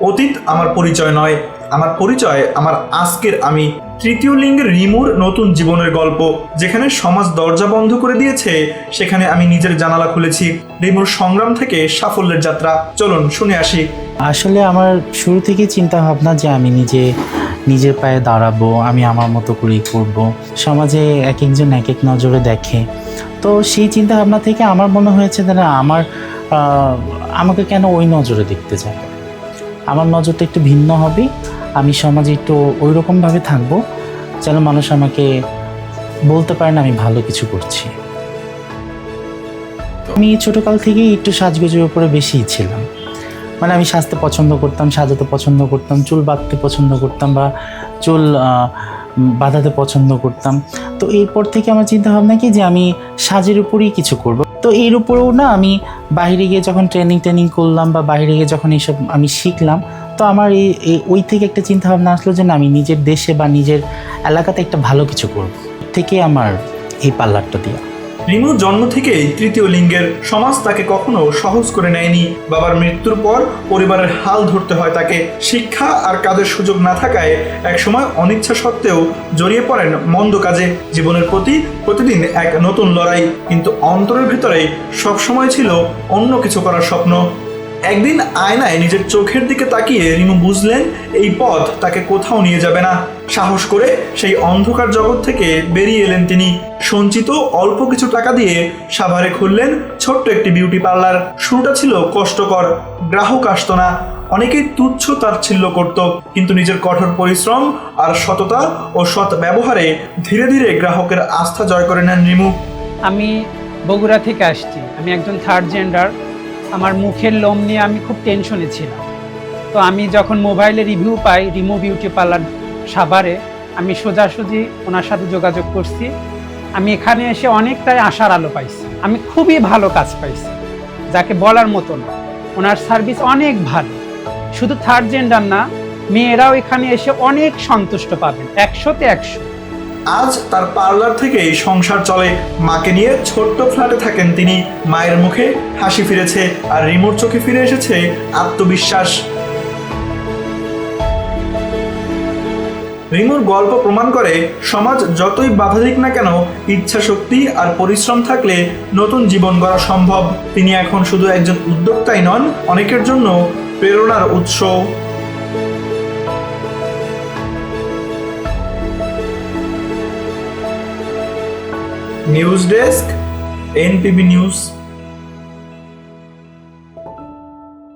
অতীত আমার পরিচয় নয়। আমার পরিচয়, আমার আজকের আমি। তৃতীয় লিঙ্গের রিমুর নতুন জীবনের গল্প, যেখানে সমাজ দরজা বন্ধ করে দিয়েছে, সেখানে আমি নিজের জানালা খুলেছি। রিমুর সংগ্রাম থেকে সাফল্যের যাত্রা। চলুন, শুনে আসি। আসলে আমার শুরু থেকেই চিন্তা ভাবনা যে আমি নিজে, নিজের পায়ে দাঁড়াবো, আমি আমার মতো করেই করব। সমাজে এক একজন এক এক নজরে দেখে। তো সেই চিন্তা ভাবনা থেকে আমার মনে হয়েছে যে আমার আমাকে কেন ওই নজরে দেখতে যাবে আমার নজরটা একটু ভিন্ন হবে, আমি সমাজে একটু ওই রকমভাবে থাকব যেন মানুষ আমাকে বলতে পারে না আমি ভালো কিছু করছি। আমি ছোটোকাল থেকেই একটু সাজগোজের উপরে বেশিই ছিলাম। মানে আমি সাজতে পছন্দ করতাম, সাজাতে পছন্দ করতাম, চুল বাঁধতে পছন্দ করতাম বা চুল বাঁধাতে পছন্দ করতাম। তো এরপর থেকে আমার চিন্তা ভাবনা কি যে আমি সাজের উপরেই কিছু করব। তো এর উপরেও না আমি বাইরে গিয়ে যখন ট্রেনিং ট্রেনিং করলাম বা বাইরে গিয়ে যখন এইসব আমি শিখলাম, তো আমার এই ওই থেকে একটা চিন্তা ভাবনা আসলো যে না, আমি নিজের দেশে বা নিজের এলাকাতে একটা ভালো কিছু করব। থেকে আমার এই পার্লারটা দেওয়া রিমু জন্ম থেকেই তৃতীয় লিঙ্গের সমাজ তাকে কখনো সহজ করে নেয়নি। বাবার মৃত্যুর পর পরিবারের হাল ধরতে হয় তাকে। শিক্ষা আর কাজের সুযোগ না থাকায় একসময় অনিচ্ছা সত্ত্বেও জড়িয়ে পড়েন মন্দ কাজে। জীবনের প্রতি প্রতিদিন এক নতুন লড়াই, কিন্তু অন্তরের ভিতরে সবসময় ছিল অন্য কিছু করার স্বপ্ন। একদিন আয়নায় নিজের চোখের দিকে তাকিয়ে রিমু বুঝলেন, এই পথ তাকে কোথাও নিয়ে যাবে না। সাহস করে সেই অন্ধকার জগৎ থেকে বেরিয়ে এলেন তিনি। সঞ্চিত অল্প কিছু টাকা দিয়ে সাভারে খুললেন ছোট্ট একটি বিউটি পার্লার। শুরুটা ছিল কষ্টকর, গ্রাহক আসতো না। অনেকেই তুচ্ছ তাচ্ছিল্য করত, কিন্তু নিজের কঠোর পরিশ্রম আর সততা ও সৎ ব্যবহারে ধীরে ধীরে গ্রাহকের আস্থা জয় করে নেন রিমু। আমি বগুড়া থেকে আসছি। আমি একজন থার্ড জেন্ডার আমার মুখের লোম নিয়ে আমি খুব টেনশনে ছিলাম। তো আমি যখন মোবাইলে রিভিউ পাই, রিমু বিউটি পার্লার সাভারে, আমি সোজাসুজি ওনার সাথে যোগাযোগ করছি। আমি এখানে এসে অনেকটাই আশার আলো পাইছি। আমি খুবই ভালো কাজ পাইছি, যাকে বলার মতো না। ওনার সার্ভিস অনেক ভালো। শুধু থার্ড জেন্ডার না, মেয়েরাও এখানে এসে অনেক সন্তুষ্ট পাবেন, একশোতে একশো। আজ তার পার্লার থেকেই সংসার চলে। মাকে নিয়ে ছোট্ট ফ্ল্যাটে থাকেন তিনি। মায়ের মুখে হাসি ফিরেছে আর রিমোর চোখে ফিরে এসেছে আত্মবিশ্বাস। রিমুর গল্প প্রমাণ করে, সমাজ যতই বাধা দিক না কেন ইচ্ছা শক্তি আর পরিশ্রম থাকলে নতুন জীবন গড়া সম্ভব। তিনি এখন শুধু একজন উদ্যোক্তাই নন, অনেকের জন্য প্রেরণার উৎস। News desk NPB news.